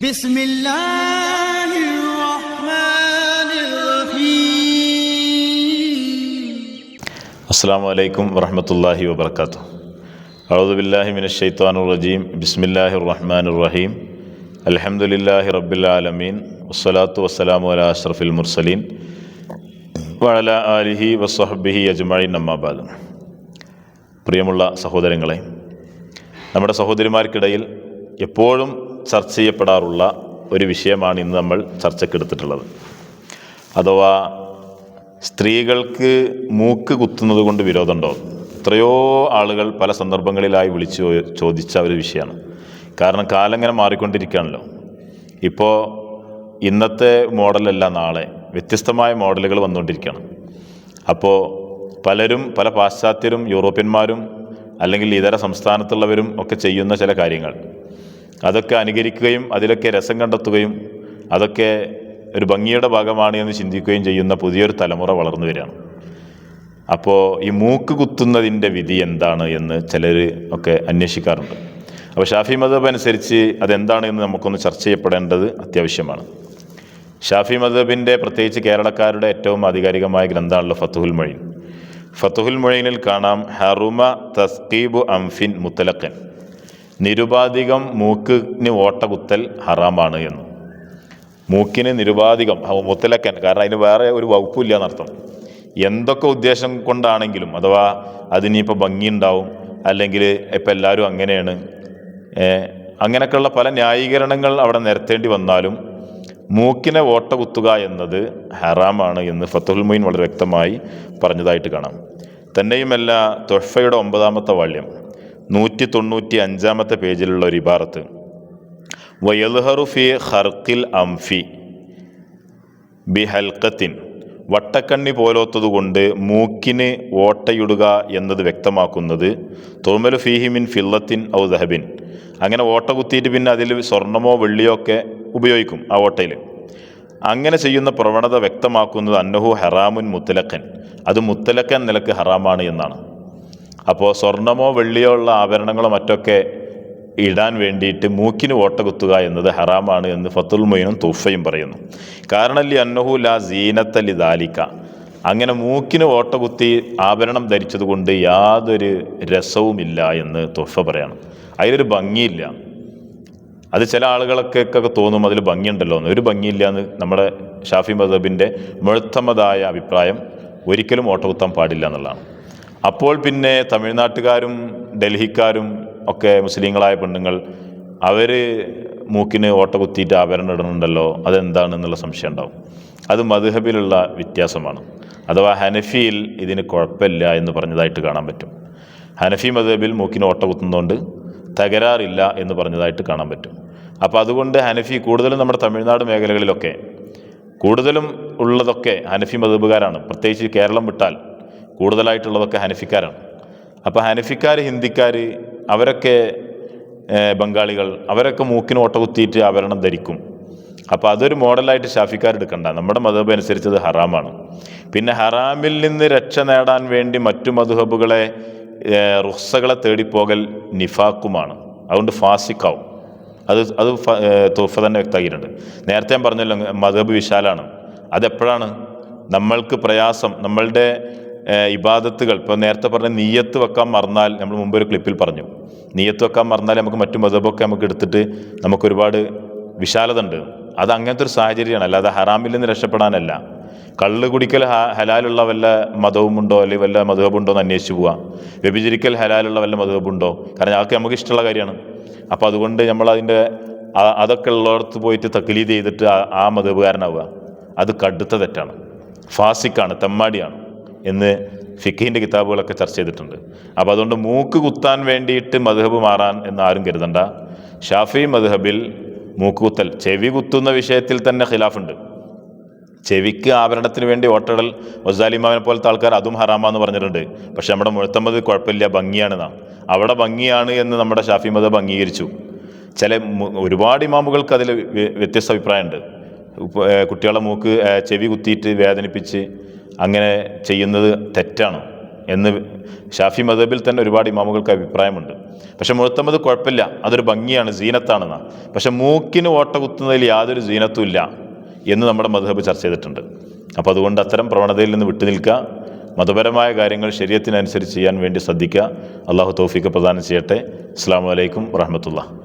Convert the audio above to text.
بسم الله الرحمن الرحيم അസ്സാം വലൈക്കും വറഹമത്തല്ലാഹി വബർക്കാത്തു അഴുദുബില്ലാഹി മിന ഷെയ്ത്താനു റജീം ബിസ്മില്ലാഹി റഹ്മാൻ റഹീം അലഹമുല്ലാഹി റബ്ബിലാലമീൻ വസ്സലാത്തു വസ്സലാമു അല അഷ്റഫിൽ മുർസലീൻ വഅല ആലിഹി വസ്വഹബിഹി അജ്മഈൻ അമ്മാബാദ് പ്രിയമുള്ള സഹോദരങ്ങളെ നമ്മുടെ സഹോദരിമാർക്കിടയിൽ എപ്പോഴും ചർച്ച ചെയ്യപ്പെടാറുള്ള ഒരു വിഷയമാണ് ഇന്ന് നമ്മൾ ചർച്ചക്കെടുത്തിട്ടുള്ളത് അഥവാ സ്ത്രീകൾക്ക് മൂക്ക് കുത്തുന്നത് കൊണ്ട് വിരോധമുണ്ടോ? എത്രയോ ആളുകൾ പല സന്ദർഭങ്ങളിലായി വിളിച്ചു ചോദിച്ച ഒരു വിഷയമാണ്. കാരണം കാലം ഇങ്ങനെ മാറിക്കൊണ്ടിരിക്കുകയാണല്ലോ. ഇപ്പോൾ ഇന്നത്തെ മോഡലല്ല നാളെ വ്യത്യസ്തമായ മോഡലുകൾ വന്നുകൊണ്ടിരിക്കുകയാണ്. അപ്പോൾ പലരും പല പാശ്ചാത്യരും യൂറോപ്യന്മാരും അല്ലെങ്കിൽ ഇതര സംസ്ഥാനത്തുള്ളവരും ഒക്കെ ചെയ്യുന്ന ചില കാര്യങ്ങൾ. അതൊക്കെ അനുകരിക്കുകയും അതിലൊക്കെ രസം കണ്ടെത്തുകയും അതൊക്കെ ഒരു ഭംഗിയുടെ ഭാഗമാണ് എന്ന് ചിന്തിക്കുകയും ചെയ്യുന്ന പുതിയൊരു തലമുറ വളർന്നു വരികയാണ്. അപ്പോൾ ഈ മൂക്ക് കുത്തുന്നതിന്റെ വിധി എന്താണ് എന്ന് ചിലർ ഒക്കെ അന്വേഷിക്കാറുണ്ട്. അപ്പോൾ ഷാഫി മദബ് അനുസരിച്ച് അതെന്താണ് എന്ന് നമുക്കൊന്ന് ചർച്ച ചെയ്യപ്പെടേണ്ടത് അത്യാവശ്യമാണ്. ഷാഫി മദബിന്റെ പ്രത്യേകിച്ച് കേരളക്കാരുടെ ഏറ്റവും ആധികാരികമായ ഗ്രന്ഥമാണല്ലോ ഫത്തുഹുൽ മൊഴീൻ. ഫത്തുഹുൽ മൊഴീനിൽ കാണാം ഹറുമ തസ്കീബു അംഫിൻ മുത്തലക്കൻ നിരുപാധികം മൂക്കിന് ഓട്ട കുത്തൽ ഹറാമാണ് എന്ന്. മൂക്കിന് നിരുപാധികം മുത്തലക്കൻ കാരണം അതിന് വേറെ ഒരു വകുപ്പില്ല എന്നർത്ഥം. എന്തൊക്കെ ഉദ്ദേശം കൊണ്ടാണെങ്കിലും അഥവാ അതിനിപ്പോൾ ഭംഗിയുണ്ടാവും അല്ലെങ്കിൽ ഇപ്പം എല്ലാവരും അങ്ങനെയാണ് അങ്ങനെയൊക്കെയുള്ള പല ന്യായീകരണങ്ങൾ അവിടെ നിരത്തേണ്ടി വന്നാലും മൂക്കിനെ ഓട്ട കുത്തുക എന്നത് ഹറാമാണ് എന്ന് ഫത്തുൽ മൊയിൻ വളരെ വ്യക്തമായി പറഞ്ഞതായിട്ട് കാണാം. തന്നെയുമല്ല തൊഫയുടെ ഒമ്പതാമത്തെ വാള്യം. നൂറ്റി തൊണ്ണൂറ്റി അഞ്ചാമത്തെ പേജിലുള്ള ഒരു ഇബാറത്ത്. വയൽഹറു ഫി ഹർക്കിൽ അംഫി ബി ഹൽക്കത്തിൻ വട്ടക്കണ്ണി പോലോത്തതുകൊണ്ട് മൂക്കിന് ഓട്ടയിടുക എന്നത് വ്യക്തമാക്കുന്നത് തുർമലു ഫീഹിമിൻ ഫില്ലത്തിൻ ഔ ദഹബിൻ. അങ്ങനെ ഓട്ട കുത്തിയിട്ട് പിന്നെ അതിൽ സ്വർണമോ വെള്ളിയോ ഒക്കെ ഉപയോഗിക്കും ആ ഓട്ടയിൽ. അങ്ങനെ ചെയ്യുന്ന പ്രവണത വ്യക്തമാക്കുന്നത് അന്നഹു ഹറാമുൻ മുത്തലക്കൻ അത് മുത്തലക്കൻ നിലയ്ക്ക് ഹറാമാണ് എന്നാണ്. അപ്പോൾ സ്വർണമോ വെള്ളിയോ ഉള്ള ആഭരണങ്ങളോ മറ്റൊക്കെ ഇടാൻ വേണ്ടിയിട്ട് മൂക്കിന് ഓട്ട കുത്തുക എന്നത് ഹറാമാണ് എന്ന് ഫത്തുൽ മൊയ്നും തുഫയും പറയുന്നു. കാരണല്ലി അന്നഹു ലാ സീനത്തലി ദാലിക്ക അങ്ങനെ മൂക്കിന് ഓട്ട കുത്തി ആഭരണം ധരിച്ചതുകൊണ്ട് യാതൊരു രസവുമില്ല എന്ന് തുഫ പറയണം. അതിലൊരു ഭംഗിയില്ല. അത് ചില ആളുകളൊക്കെ തോന്നും അതിൽ ഭംഗിയുണ്ടല്ലോ എന്ന്. ഒരു ഭംഗിയില്ല എന്ന് നമ്മുടെ ഷാഫി മദബിന്റെ മുഴുത്തമതായ അഭിപ്രായം ഒരിക്കലും ഓട്ടകുത്താൻ പാടില്ല എന്നുള്ളതാണ്. അപ്പോൾ പിന്നെ തമിഴ്നാട്ടുകാരും ഡൽഹിക്കാരും ഒക്കെ മുസ്ലിങ്ങളായ പെണ്ണുങ്ങൾ അവർ മൂക്കിന് ഓട്ട കുത്തിയിട്ട് ആഭരണം ഇടുന്നുണ്ടല്ലോ അതെന്താണെന്നുള്ള സംശയം ഉണ്ടാവും. അത് മധുഹബിലുള്ള വ്യത്യാസമാണ്. അഥവാ ഹനഫിയിൽ ഇതിന് കുഴപ്പമില്ല എന്ന് പറഞ്ഞതായിട്ട് കാണാൻ പറ്റും. ഹനഫി മധുഹബിൽ മൂക്കിന് ഓട്ട കുത്തുന്നതുകൊണ്ട് തകരാറില്ല എന്ന് പറഞ്ഞതായിട്ട് കാണാൻ പറ്റും. അപ്പോൾ അതുകൊണ്ട് ഹനഫി കൂടുതലും നമ്മുടെ തമിഴ്നാട് മേഖലകളിലൊക്കെ കൂടുതലും ഉള്ളതൊക്കെ ഹനഫി മധുബുകാരാണ് പ്രത്യേകിച്ച് കേരളം വിട്ടാൽ കൂടുതലായിട്ടുള്ളതൊക്കെ ഹനഫിക്കാരാണ്. അപ്പോൾ ഹനഫിക്കാർ ഹിന്ദിക്കാർ അവരൊക്കെ ബംഗാളികൾ അവരൊക്കെ മൂക്കിന് ഓട്ട കുത്തിയിട്ട് ആഭരണം ധരിക്കും. അപ്പോൾ അതൊരു മോഡലായിട്ട് ഷാഫിക്കാർ എടുക്കണ്ട. നമ്മുടെ മതഹബ് അനുസരിച്ച് അത് ഹറാമാണ്. പിന്നെ ഹറാമിൽ നിന്ന് രക്ഷ നേടാൻ വേണ്ടി മറ്റു മധുഹബുകളെ റുസകളെ തേടിപ്പോകൽ നിഫാക്കുമാണ്. അതുകൊണ്ട് ഫാസിക്കാവും അത് അത് തോഫ തന്നെ വ്യക്തമാക്കിയിട്ടുണ്ട്. നേരത്തെ ഞാൻ പറഞ്ഞല്ലോ മതഹബ് വിശാലാണ്. അതെപ്പോഴാണ്? നമ്മൾക്ക് പ്രയാസം നമ്മളുടെ ഇബാദത്തുകൾ. ഇപ്പോൾ നേരത്തെ പറഞ്ഞ നീയത്ത് വെക്കാൻ മറന്നാൽ നമ്മൾ മുമ്പ് ഒരു ക്ലിപ്പിൽ പറഞ്ഞു. നീയത്ത് വെക്കാൻ മറന്നാൽ നമുക്ക് മറ്റു മതബൊക്കെ നമുക്ക് എടുത്തിട്ട് നമുക്ക് ഒരുപാട് വിശാലത ഉണ്ട് അത് അങ്ങനത്തെ ഒരു സാഹചര്യമാണ്. അല്ലാതെ ഹറാമിൽ നിന്ന് രക്ഷപ്പെടാനല്ല. കള്ള് കുടിക്കൽ ഹലാലുള്ള വല്ല മതവുമുണ്ടോ അല്ലെങ്കിൽ വല്ല മധുഹബുണ്ടോ എന്ന് അന്വേഷിച്ച് പോവാം. വ്യഭിചരിക്കൽ ഹലാലുള്ള വല്ല മധുഹബുണ്ടോ കാരണം അതൊക്കെ നമുക്ക് ഇഷ്ടമുള്ള കാര്യമാണ്. അപ്പോൾ അതുകൊണ്ട് നമ്മൾ അതിന്റെ അതൊക്കെ ഉള്ളിടത്ത് പോയിട്ട് തക്ലീദ് ചെയ്തിട്ട് ആ- ആ അത് കടുത്ത തെറ്റാണ്. ഫാസിക്കാണ് തെമ്മാടിയാണ്. എന്ന് ഫിഖീന്റെ കിതാബുകളൊക്കെ ചർച്ച ചെയ്തിട്ടുണ്ട്. അപ്പോൾ അതുകൊണ്ട് മൂക്ക് കുത്താൻ വേണ്ടിയിട്ട് മധുഹബ് മാറാൻ എന്ന് ആരും കരുതണ്ട. ഷാഫി മധുഹബിൽ മൂക്ക് കുത്തൽ ചെവി കുത്തുന്ന വിഷയത്തിൽ തന്നെ ഖിലാഫുണ്ട്. ചെവിക്ക് ആഭരണത്തിന് വേണ്ടി ഓട്ടടൽ വസാലിമാവിനെ പോലത്തെ ആൾക്കാർ അതും ഹറാമാന്ന് പറഞ്ഞിട്ടുണ്ട്. പക്ഷേ നമ്മുടെ മുഴത്തമ്മത് കുഴപ്പമില്ല ഭംഗിയാണ് നാം. അവിടെ ഭംഗിയാണ് എന്ന് നമ്മുടെ ഷാഫി മതബ് അംഗീകരിച്ചു. ചില ഒരുപാട് ഇമാമുകൾക്ക് അതിൽ വ്യത്യസ്ത അഭിപ്രായമുണ്ട്. കുട്ടികളെ മൂക്ക് ചെവി കുത്തിയിട്ട് വേദനിപ്പിച്ച് അങ്ങനെ ചെയ്യുന്നത് തെറ്റാണ് എന്ന് ഷാഫി മദബിൽ തന്നെ ഒരുപാട് ഇമാമുകൾക്ക് അഭിപ്രായമുണ്ട്. പക്ഷെ മുഴുത്തമ്മത് കുഴപ്പമില്ല. അതൊരു ഭംഗിയാണ് സീനത്താണെന്നാണ് പക്ഷെ മൂക്കിന് ഓട്ട കുത്തുന്നതിൽ യാതൊരു സീനത്തും ഇല്ല എന്ന് നമ്മുടെ മധബ് ചർച്ച ചെയ്തിട്ടുണ്ട്. അപ്പോൾ അതുകൊണ്ട് അത്തരം പ്രവണതയിൽ നിന്ന് വിട്ടുനിൽക്കുക മതപരമായ കാര്യങ്ങൾ ശരീരത്തിനനുസരിച്ച് ചെയ്യാൻ വേണ്ടി ശ്രദ്ധിക്കുക. അള്ളാഹു തൗഫീഖ് പ്രദാനം ചെയ്യട്ടെ. അസ്സാം വലൈക്കും വറഹമത്തുള്ള